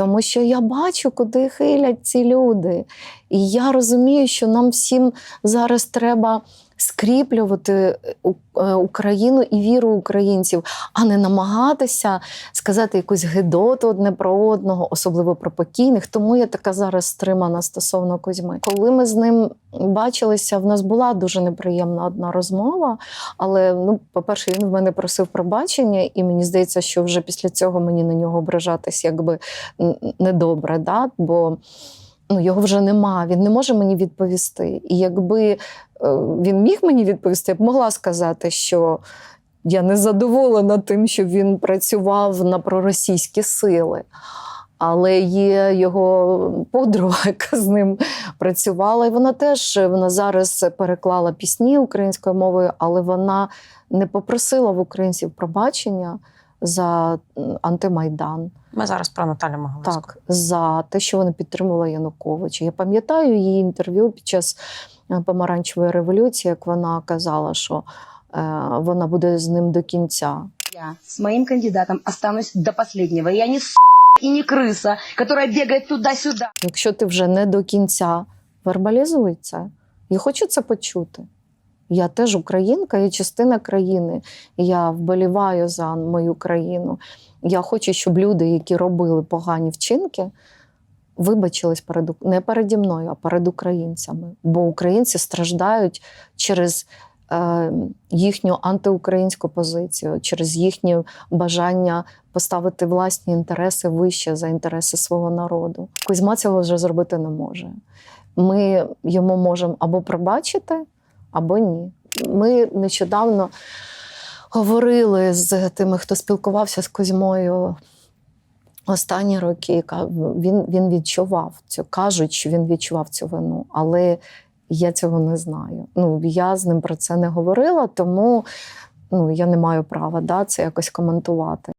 Тому що я бачу, куди хилять ці люди. І я розумію, що нам всім зараз треба скріплювати е, е, Україну і віру українців, а не намагатися сказати якусь гидоту одне про одного, особливо про покійних. Тому я така зараз стримана стосовно Кузьми. Коли ми з ним бачилися, в нас була дуже неприємна одна розмова. Але ну, по-перше, він в мене просив пробачення, і мені здається, що вже після цього мені на нього ображатись якби недобре, да? бо ну, його вже нема, він не може мені відповісти. І якби е, він міг мені відповісти, я б могла сказати, що я не задоволена тим, що він працював на проросійські сили. Але є його подруга, яка з ним працювала, і вона теж вона зараз переклала пісні українською мовою, але вона не попросила в українців пробачення за антимайдан. Ми зараз про Наталю Могилевську. Так, за те, що вона підтримувала Януковича. Я пам'ятаю її інтерв'ю під час е, помаранчевої революції, як вона казала, що е, вона буде з ним до кінця. Я с моим кандидатом останусь до последнего. Я не с и не крыса, которая бегает туда-сюда. Якщо ти вже не до кінця вербалізуй це. Я хочу це почути. Я теж українка, я частина країни. Я вболіваю за мою країну. Я хочу, щоб люди, які робили погані вчинки, вибачились перед не переді мною, а перед українцями. Бо українці страждають через е, їхню антиукраїнську позицію, через їхнє бажання поставити власні інтереси вище за інтереси свого народу. Кузьма цього вже зробити не може. Ми йому можемо або пробачити, або ні. Ми нещодавно говорили з тими, хто спілкувався з Кузьмою останні роки. Він, він відчував цю, кажуть, що він відчував цю вину, але я цього не знаю. Ну, я з ним про це не говорила, тому ну, я не маю права да, це якось коментувати.